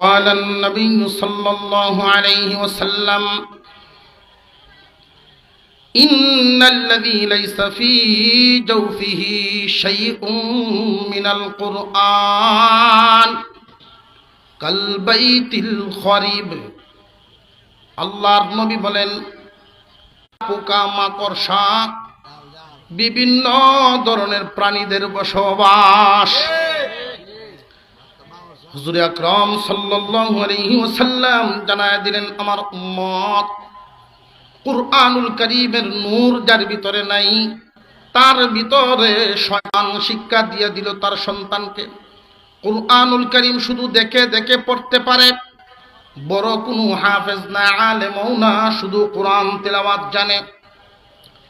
قال النبي صلى الله عليه وسلم إن الذي ليس في جوفه شيء من القرآن كالبيت الخريب আল্লাহর নবী বলেন পোকা মাকড়সা বিভিন্ন ধরনের প্রাণীদের বসবাস হুজুর আকরাম ওয়াসাল্লাম জানায় দিলেন, আমার উম্মত কুরআনুল কারীমের নূর যার ভিতরে নাই, তার ভিতরে শয়তান শিক্ষা দিয়ে দিল তার সন্তানকে। কুরআনুল কারীম শুধু দেখে দেখে পড়তে পারে, বড় কোনো হাফেজ না, আলেমও না, শুধু কোরআন তেলাওয়াত জানে।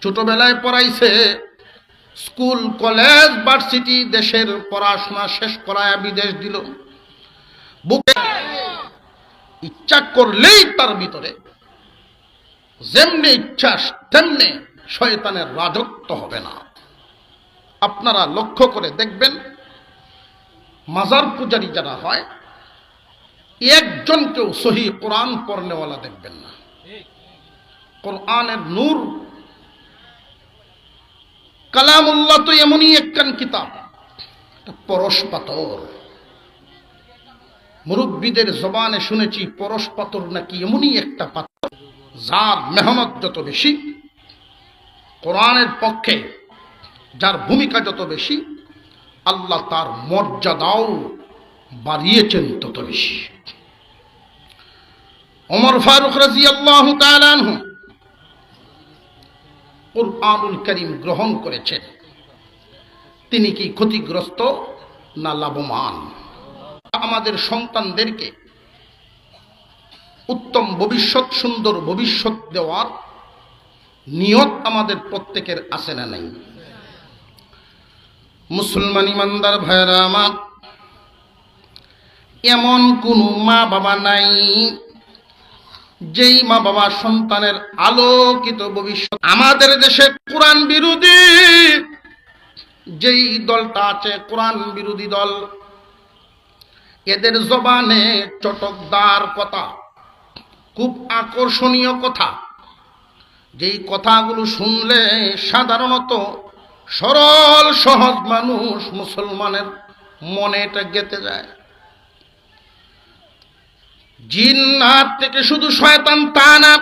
ছোটবেলায় পড়াইছে, স্কুল, কলেজ, ভার্সিটি দেশের পড়াশোনা শেষ করায় বিদেশ দিল। বুকে ইচ্ছা করলেই তার ভিতরে। যেমনি ইচ্ছা তেমনি শয়তানের রাজত্ব হবে না। আপনারা লক্ষ্য করে দেখবেন, মাজার পূজারী যারা হয়, একজনকেও সহি কোরআন পড়নেওয়ালা দেখবেন না। কোরআনের নূর, কালামুল্লাহ তো এমনই একখান কিতাব পরশ পাথর। মুরব্বীদের জবানে শুনেছি পরশ পাথর নাকি এমনই একটা পাথর, যার মেহনত যত বেশি, কোরআনের পক্ষে যার ভূমিকা যত বেশি, আল্লাহ তার মর্যাদাও বাড়িয়েছেন তত বেশি। অমর ফারুক রাজি আল্লাহ কুরআনুল করিম গ্রহণ করেছেন। তিনি কি ক্ষতিগ্রস্ত না লাভবান? আমাদের সন্তানদেরকে উত্তম ভবিষ্যৎ, সুন্দর ভবিষ্যৎ দেওয়ার নিয়ত আমাদের প্রত্যেকের আছে না নাই? মুসলমান ইমানদার ভাইরা আমার, এমন কোন মা বাবা নাই, যেই মা বাবা সন্তানের আলোকিত ভবিষ্যৎ। আমাদের দেশে কোরআন বিরোধী, যেই দলটা আছে কোরআন বিরোধী দল এদের জবানে চটকদার কথা, খুব আকর্ষণীয় কথা। যেই কথাগুলো শুনলে সাধারণত সরল, সহজ মানুষ মুসলমানের মনে এটা গেতে যায়। জিন্নাত থেকে শুধু শয়তান তা না,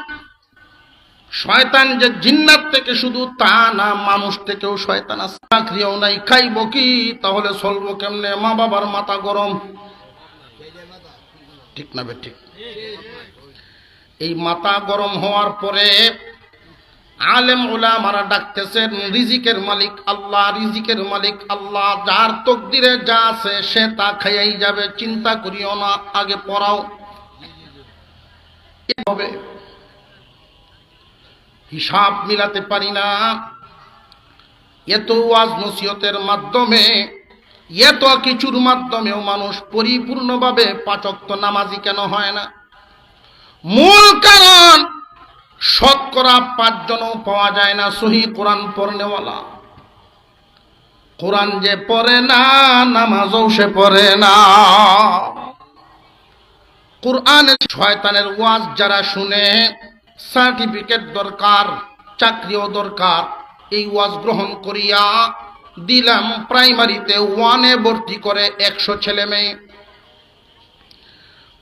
শয়তান যে জিন্নাত থেকে শুধু তা না, মানুষ থেকেও শয়তান আছে। চাকরিও নাই, খাইব কি? তাহলে চলবো কেমনে? মা বাবার মাথা গরম। ঠিক না ঠিক এই মাথা গরম হওয়ার পরে আলেম ওলামারা ডাকতেছেন, রিজিকের মালিক আল্লাহ, রিজিকের মালিক আল্লাহ, যার তকদিরে যা আছে সে তা খাইয়াই যাবে, চিন্তা করিও না, আগে পড়াও। হবে হিসাব মিলাতে পারি না। এত ওয়াজ নসিহতের মাধ্যমে এত কিছুর মাধ্যমেও মানুষ পরিপূর্ণভাবে পাচক্ত নামাজি কেন হয় না? মূল কারণ, শতকরা পাঁচজনও পাওয়া যায় না সহি কোরআন পড়নেওয়ালা। কোরআন যে পড়ে না, নামাজও সে পড়ে না। কোরআনের শয়তানের ওয়াজ যারা শুনে, সার্টিফিকেট দরকার, চাকরিও দরকার, এই ওয়াজ গ্রহণ করিয়া দিলাম প্রাইমারিতে ওয়ানে ভর্তি করে একশো ছেলে মেয়ে।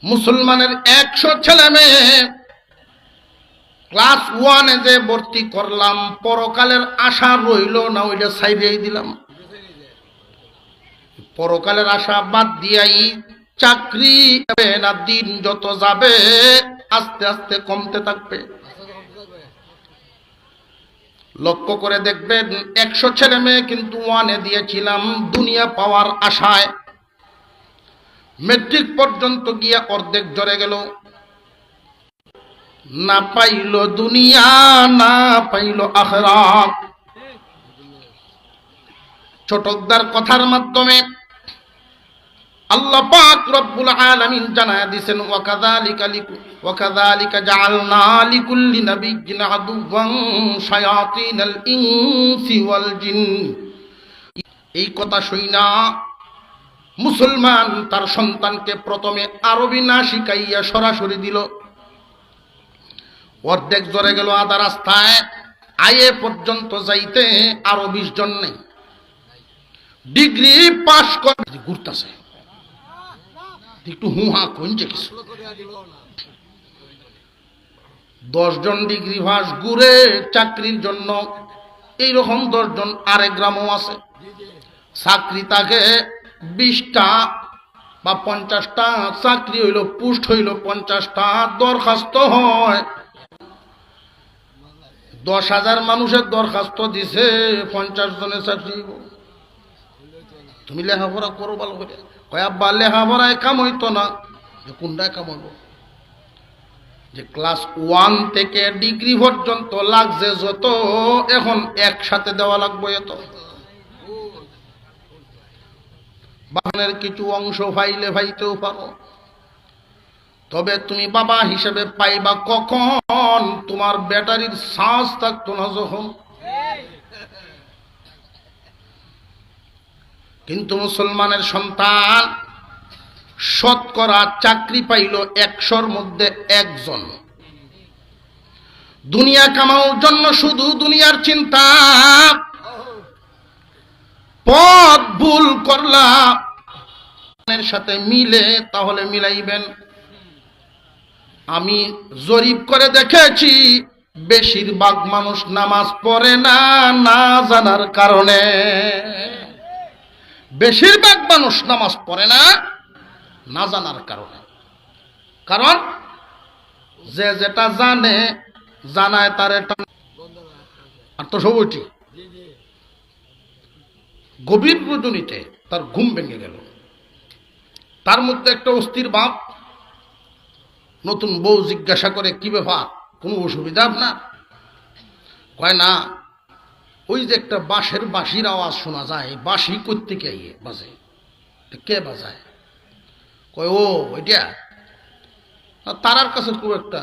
মুসলমানের একশো ছেলে মেয়ে। ক্লাস ওয়ানে যে ভর্তি করলাম, পরকালের আশা রইল না, ওইটা সাইডেই দিলাম। পরকালের আশা বাদ দিয়াই চাকরি না, দিন যত যাবে, আস্তে আস্তে কমতে থাকবে। লক্ষ্য করে দেখবেন, একশো ছেলে মেয়ে কিন্তু ওয়ানে দিয়েছিলাম দুনিয়া পাওয়ার আশায়। মেট্রিক পর্যন্ত গিয়া অর্ধেক জরে গেল। না পাইল দুনিয়া, না পাইল আখরাত। ছোটকদার কথার মাধ্যমে আল্লাহ পাক রব্বুল আলামিন জানায় দিয়েছেন ওয়াকাযালিকা লিকু জাআলনা লিকুল্লি নাবিয়্যিন আদুওয়ান শায়াতিনাল ইনসি ওয়াল জিন। এই কথা শুইনা মুসলমান তার সন্তানকে প্রথমে আরবি না শিখাইয়া সরাসরি দিল। অর্ধেক জরে গেল আধা রাস্তায়। আয়ে পর্যন্ত যাইতে আরও বিশ জন নেই। ডিগ্রি পাশ করে ঘুরতেছে। একটু হুহা কইছে কিছু। দশজন ডিগ্রি পাস ঘুরে চাকরির জন্য। এইরকম দশজন আরেক গ্রামও আছে। চাকরি তাকে বিশটা বা পঞ্চাশটা, চাকরি হইল পুষ্ট হইল পঞ্চাশটা, দরখাস্ত হয়। দশ হাজার মানুষের দরখাস্ত দিছে, পঞ্চাশ জনের চাকরি। তুমি লেখাপড়া করো ভালো করে। কয় লেখাপড়ায় কাম হইতো না। কোনটায় কাম হইব? যে ক্লাস ওয়ান থেকে ডিগ্রি পর্যন্ত লাগছে যত, এখন একসাথে দেওয়া লাগবে এত। বাগানের কিছু অংশ ফাইলে ফাইতেও পারো। তবে তুমি বাবা হিসেবে পাইবা কখন? তোমার ব্যাটারির শ্বাস থাকতো না যখন। কিন্তু মুসলমানের সন্তান শতকরা চাকরি পাইল একশোর মধ্যে একজন। দুনিয়া কামানোর জন্য শুধু দুনিয়ার চিন্তা। পথ ভুল করলা। সাথে মিলে তাহলে মিলাইবেন। আমি জরিপ করে দেখেছি, বেশিরভাগ মানুষ নামাজ পড়ে না না জানার কারণে। বেশিরভাগ মানুষ নামাজ পড়ে না। না জানার কারণে। কারণ যে যেটা জানে, জানায় তার এটা আর তো সব ওইটি গভীর রজনীতে তার ঘুম ভেঙে গেল। তার মধ্যে একটা অস্থির ভাব। নতুন বউ জিজ্ঞাসা করে, কি ব্যাপার? কোনো অসুবিধা আপনার? কয়, না। ওই যে একটা বাঁশের বাঁশির আওয়াজ শোনা যায়, বাঁশি করতে কে বাজে। কে বাজায়? কয়, ও, ওইটা? তারার কাছে খুব একটা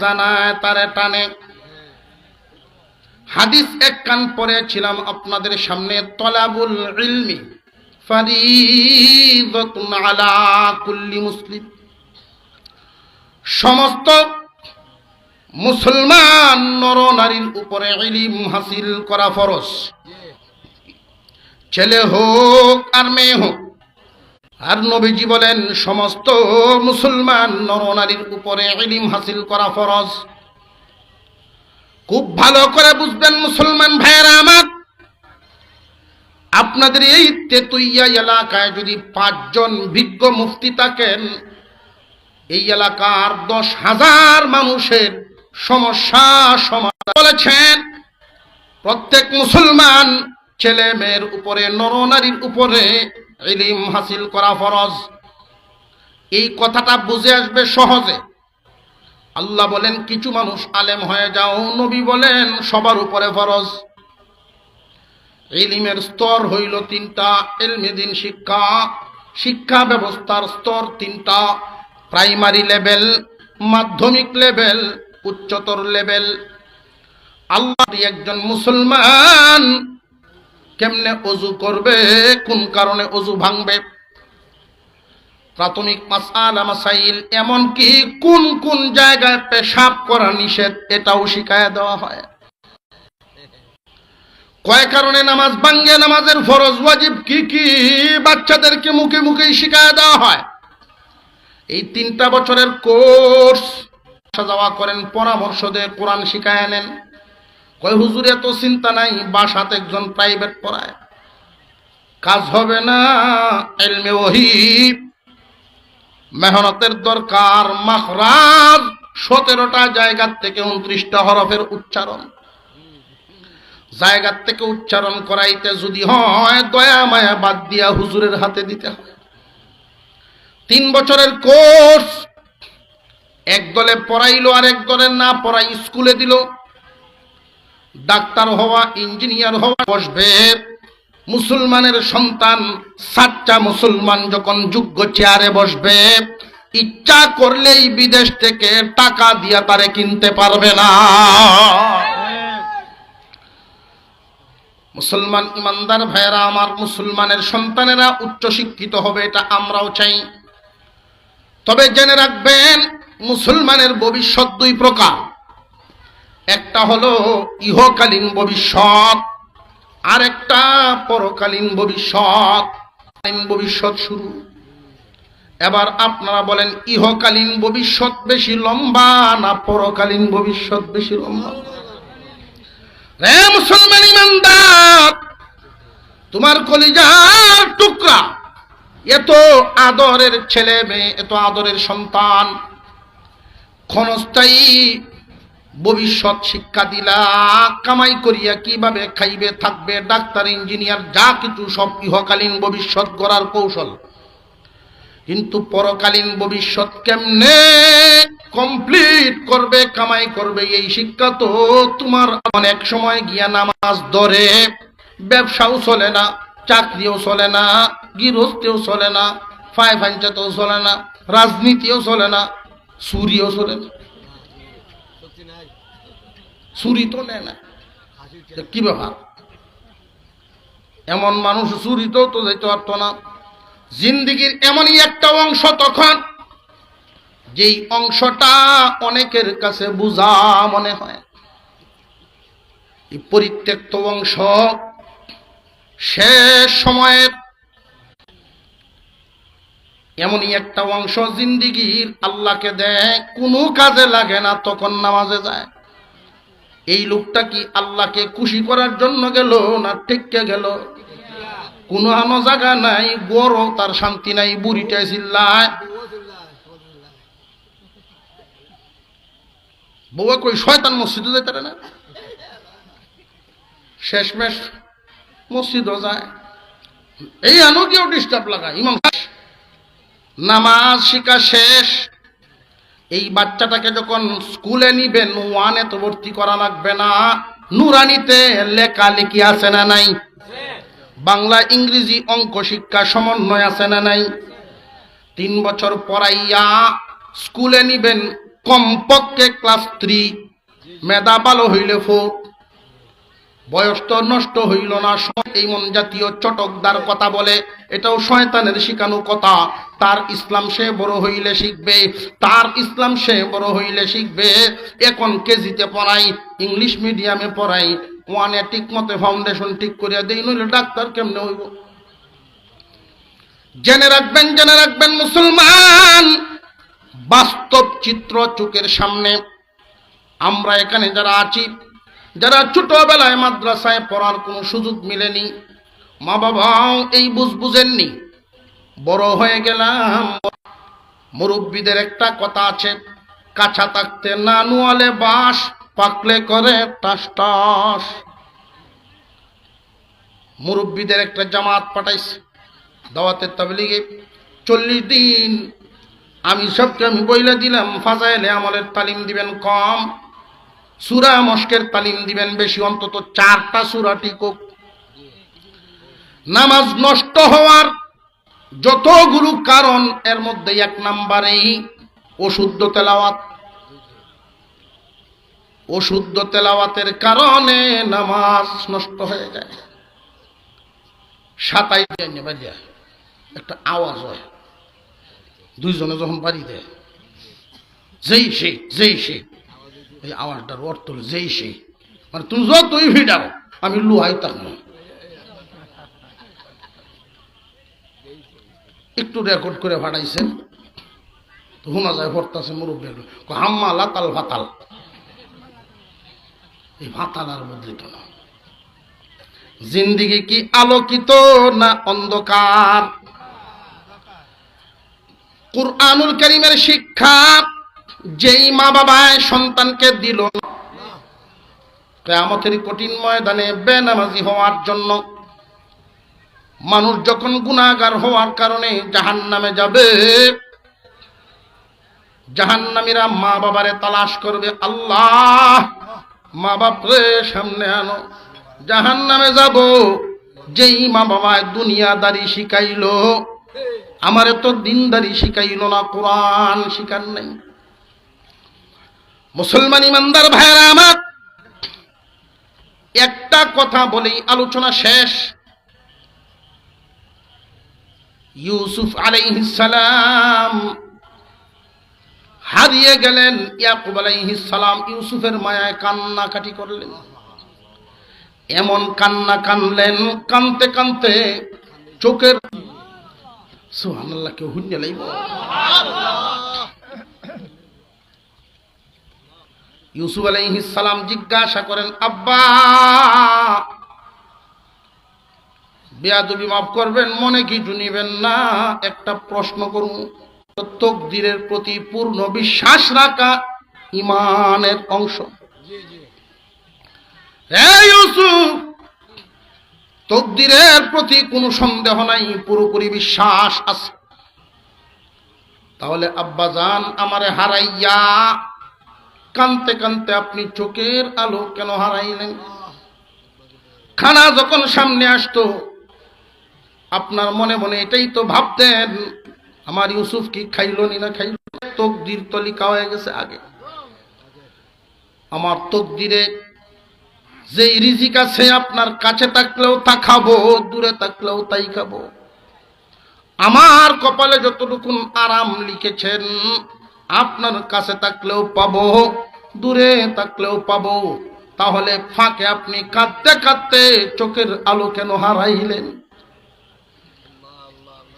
জানায়, তারে টানে। হাদিস এক কান পড়েছিলাম আপনাদের সামনে, তলাবুল ইলমি ফারিদাতুন আলা কুল্লি মুসলিম। সমস্ত মুসলমান নর নারীর উপরে ইলিম হাসিল করা ফরজ। ছেলে হোক আর মেয়ে হোক আর নবীজি বলেন, সমস্ত মুসলমান নরনারীর উপরে ইলিম হাসিল করা ফরজ। খুব ভালো করে বুঝবেন মুসলমান ভাইয়েরা আমার। আপনাদের এই তেতুইয়া এলাকায় যদি পাঁচজন বিজ্ঞ মুফতি থাকেন, এই এলাকার দশ হাজার মানুষের সমস্যা সমাধান বলেছেন। প্রত্যেক মুসলমান ছেলে মেয়ের উপরে, নরনারীর উপরে ইলিম হাসিল করা ফরজ। এই কথাটা বুঝে আসবে সহজে। আল্লাহ বলেন, কিছু মানুষ আলেম হয়ে যাও, নবী বলেন, সবার উপরে ফরজ। ইলিমের স্তর হইল তিনটা এলমেদিন শিক্ষা শিক্ষা ব্যবস্থার স্তর তিনটা, প্রাইমারি লেভেল, মাধ্যমিক লেভেল, উচ্চতর লেভেল। আল্লাহ একজন মুসলমান কেমনে অজু করবে, কোন কারণে অজু ভাঙবে? প্রাথমিক মাসালা মাসাইল এমনকি কোন কোন জায়গায় পেশাব করা নিষেধ, এটাও শিখায় দেওয়া হয়। কয় কারণে নামাজ ভাঙ্গে নামাজের ফরজ ওয়াজিব কি কি, বাচ্চাদেরকে মুখে মুখেই শিখায় দেওয়া হয়। এই তিনটা বছরের কোর্স যাওয়া করেন, পরামর্শ দিয়ে কোরআন শিখায় নেন। কয়, হুজুর, এত চিন্তা নাই, বাসাতে একজন প্রাইভেট পড়ায়। কাজ হবে না, এলমে ওহি। মেহনতের দরকার, মাখরাজ, সতেরোটা জায়গার থেকে উনত্রিশটা হরফের উচ্চারণ। জায়গার থেকে উচ্চারণ করাইতে যদি হয়, দয়া, মায়া বাদ দিয়া হুজুরের হাতে দিতে হয়। তিন বছরের কোর্স, এক দলে পড়াইলো আর এক দলে না পড়াই স্কুলে দিল। ডাক্তার হওয়া, ইঞ্জিনিয়ার হওয়া বসবে। মুসলমানের সন্তান সাতটা মুসলমান যখন যোগ্য চেয়ারে বসবে, ইচ্ছা করলেই বিদেশ থেকে টাকা দিয়া তারে কিনতে পারবে না। মুসলমান ইমানদার ভাইয়েরা, আমার মুসলমানের সন্তানেরা উচ্চ শিক্ষিত হবে, এটা আমরাও চাই। তবে জেনে রাখবেন, মুসলমানের ভবিষ্যৎ দুই প্রকার। একটা হলো ইহকালীন ভবিষ্যৎ আর একটা পরকালীন ভবিষ্যৎ। ভবিষ্যৎ শুরু। এবার আপনারা বলেন, ইহকালীন ভবিষ্যৎ বেশি লম্বা না পরকালীন ভবিষ্যৎ বেশি লম্বা? রে মুসলমান ইমানদার, তোমার কলিজার টুকরা, এত আদরের ছেলে মেয়ে, এত আদরের সন্তান, ক্ষণস্থায়ী ভবিষ্যৎ শিক্ষা দিলা, কামাই করিয়া কীভাবে খাইবে, থাকবে, ডাক্তার, ইঞ্জিনিয়ার, যা কিছু সব ইহকালীন ভবিষ্যৎ গড়ার কৌশল। কিন্তু পরকালীন ভবিষ্যৎ কেমনে কমপ্লিট করবে, কামাই করবে, এই শিক্ষা তো তোমার অনেক সময় গিয়া নামাজ ধরে, ব্যবসাও চলে না, চাকরিও চলে না, গৃহস্থেও চলে না ফাই ফাঞ্চাতেও চলে না, রাজনীতিও চলে না, চুরিও চলে না। চুরি তো নেয় না। কি ব্যাপার? এমন মানুষ চুরিতেও তো যেতে পারতো না। জিন্দিগির এমনই একটা অংশ তখন, যেই অংশটা অনেকের কাছে বুঝা মনে হয়। এই পরিত্যক্ত অংশ শেষ সময়ের এমনই একটা অংশ জিন্দিগির আল্লাহকে দেয়, কোনো কাজে লাগে না, তখন নামাজে যায়। এই লোকটা কি আল্লাহকে খুশি করার জন্য গেল না টেক্কে গেল? কোনো আনো জায়গা নাই গরো তার শান্তি নাই বুড়িটাই চিল্লায়। বউয়া কই, শয়তান মসজিদে যেতে পারে না? শেষমেশ মসজিদও যায়। এই আনো কেউ ডিস্টার্ব লাগা ইমাম নামাজ শিকা শেষ। এই বাচ্চাটাকে যখন স্কুলে নিবেন, ওয়ানে তো ভর্তি করা লাগবে না। নুরানিতে লেখালেখি আছে না নাই? বাংলা, ইংরেজি, অঙ্ক, শিক্ষা, সমন্বয় আছে না নাই? তিন বছর পড়াইয়া স্কুলে নিবেন, কমপক্ষে ক্লাস থ্রি। মেধা ভালো হইলে ফোর। বয়স তো নষ্ট হইল না এই মন জাতীয় চটকদার কথা বলে। এটাও শয়তানের শিখানো কথা। তার ইসলাম সে বড় হইলে শিখবে, তার ইসলাম সে বড় হইলে শিখবে। এখন কেজিতে পড়াই, ইংলিশ মিডিয়ামে পড়াই, ওয়ানে ঠিক মতে ফাউন্ডেশন ঠিক করিয়া দেই, নইলে ডাক্তার কেমনে হইব? জেনে রাখবেন জেনে রাখবেন মুসলমান, বাস্তব চিত্র চোখের সামনে। আমরা এখানে যারা আছি যারা ছোটবেলায় মাদ্রাসায় পড়ার কোনো সুযোগ মিলেনি, মা বাবাও এই বুঝ বুঝেননি। বড় হয়ে গেলাম। মুরব্বীদের একটা কথা আছে, কাছা থাকতে না নুয়ালে বাস, পাকলে করে টাস টাস। মুরব্বীদের একটা জামাত পাঠাইছে দাওয়াতের তাবলিগে। চল্লিশ দিন আমি সবকে আমি বইলে দিলাম, ফাজাইলে আমলের তালিম দিবেন কম। সুরা মস্কের তালিম দিবেন বেশি, অন্তত চারটা সুরা টিকুক। নামাজ নষ্ট হওয়ার যতগুলো কারণ, এর মধ্যে এক নাম্বারেই অশুদ্ধ তেলাওয়াত। অশুদ্ধ তেলাওয়াতের কারণে নামাজ নষ্ট হয়ে যায়। সাতাই বাজিয়া একটা আওয়াজ হয়। দুইজনে যখন বাড়ি দেয় যেই সে যেই সে এই আওয়াজটার অর্থ যেই সে। মানে তুমি যতই ভিড়াও, আমি লুহাই থাকব। একটু রেকর্ড করে ভাড়াইছেন তো শোনা যায় ভর্তাছে মুরব্বী হাম্মা লাতাল ভাতাল এই ভাতাল আর বদলিত না। জিন্দিগি কি আলোকিত না অন্ধকার? কুরআনুল করিমের শিক্ষা যেই মা বাবায় সন্তানকে দিল কেয়ামতের কঠিন ময়দানে বেনামাজি হওয়ার জন্য মানুষ যখন গুণাগার হওয়ার কারণে জাহান নামে যাবে, জাহান্নামীরা মা বাবারে তালাশ করবে, আল্লাহ, মা বাপরে সামনে আনো জাহান নামে যাব। যেই মা বাবায় দুনিয়াদারি শিখাইলো, আমারে তো দিনদারি শিখাইল না, কোরআন শিখান নাই। মুসলমান ইমানদার ভাইরা আমার, একটা কথা বলেই আলোচনা শেষ। ইউসুফ আলাইহিসালাম হারিয়ে গেলেন, ইয়াকুব আলাইহিসালাম ইউসুফের মায়ায় কান্নাকাটি করলেন। এমন কান্না কানলেন, কানতে কানতে চোখের সুবহানাল্লাহ, কেউ হুন্যে লাইব। ইউসুফ আলাইহিস সালাম জিজ্ঞাসা করেন আব্বা বেয়াদবি মাফ করবেন মনে কিছু নিবেন না। একটা প্রশ্ন করুন তকদিরের প্রতি পূর্ণ বিশ্বাস রাখা ইমানের অংশ। ইউসুফ তকদিরের প্রতি কোনো সন্দেহ নাই পুরোপুরি বিশ্বাস আছে। তাহলে আব্বা জান আমারে হারাইয়া কানতে কানতে আপনি চোখের আলো কেন হারাইলেন? খানা যখন সামনে আসতো, আপনার মনে মনে এটাই তো ভাবতেন, আমার ইউসুফ কি খাইল নি না খাইল? তকদির তো লিখা হয়ে গেছে আগে। আমার তকদিরে যেই রিজিক আছে আপনার কাছে থাকলেও তা খাব, দূরে থাকলেও তাই খাব। আমার কপালে যতটুকুন আরাম লিখেছেন আপনার কাছে থাকলেও পাবো, দূরে থাকলেও পাবো। তাহলে ফাঁকে আপনি কাঁদতে কাঁদতে চোখের আলো কেন হারাইলেন?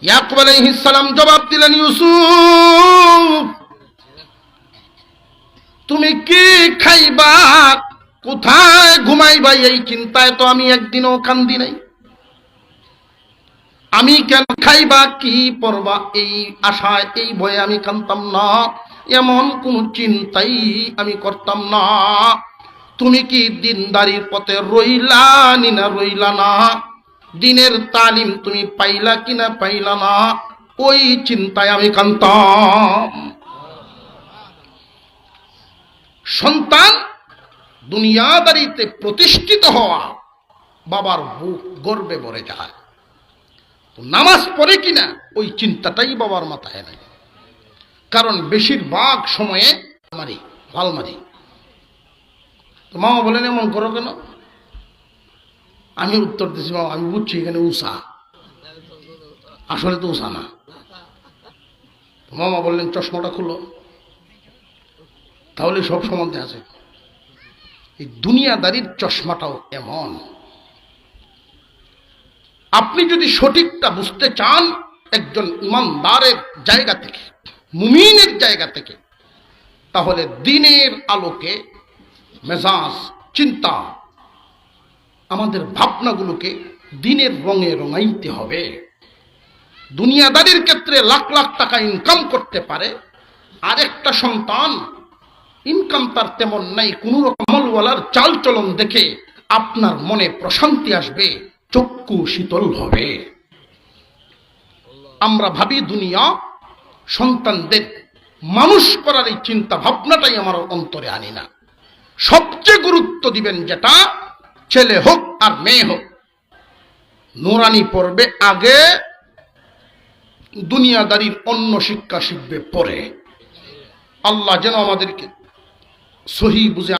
ইয়াকুব জবাব দিলেন, ইউসুফ, তুমি কি খাইবা? কোথায় ঘুমাইবা? এই চিন্তায় তো আমি একদিনও কান্দি নাই। আমি কেন খাইবা, কি পরবা এই আশায়, এই ভয়ে আমি কানতাম না। এমন কোন চিন্তাই আমি করতাম না। তুমি কি দিনদারির পথে রইলা নি রইলা না? দিনের তালিম তুমি পাইলা কিনা পাইলা না? ওই চিন্তায় আমি কানতাম সন্তান দুনিয়াদারিতে প্রতিষ্ঠিত হওয়া, বাবার বুক গর্বে ভরে যায়। নামাজ পড়ে কিনা, ওই চিন্তাটাই বাবার মাথায় নাই কারণ বেশিরভাগ সময়ে মারি ভালো মারি। তো মামা বলেন, এমন করো কেন? আমি উত্তর দিচ্ছি মামা, আমি বুঝছি এখানে উষা। আসলে তো উষা না। মামা বললেন, চশমাটা খুলো। তাহলে সব সম্বন্ধে আছে। এই দুনিয়াদারির চশমাটাও এমন। আপনি যদি সঠিকটা বুঝতে চান একজন ইমানদারের জায়গা থেকে, মুমিনের জায়গা থেকে, তাহলে দিনের আলোকে মেজাজ, চিন্তা আমাদের ভাবনাগুলোকে দিনের রঙে রঙাইতে হবে। দুনিয়াদারির ক্ষেত্রে লাখ লাখ টাকা ইনকাম করতে পারে আর একটা সন্তান ইনকাম তার তেমন নাই, কোন রকম আমলওয়ালার চাল চলন দেখে আপনার মনে প্রশান্তি আসবে। চক্ষু শীতল হবে। আমরা ভাবি দুনিয়া সন্তানদের মানুষ করার এই চিন্তা ভাবনাটাই আমার অন্তরে আনি না। সবচেয়ে গুরুত্ব দিবেন যেটা, ছেলে হোক আর মেয়ে হোক, নোরানি পড়বে আগে, দুনিয়াদারির অন্য শিক্ষা শিখবে পরে। আল্লাহ যেন আমাদেরকে সহি বুঝে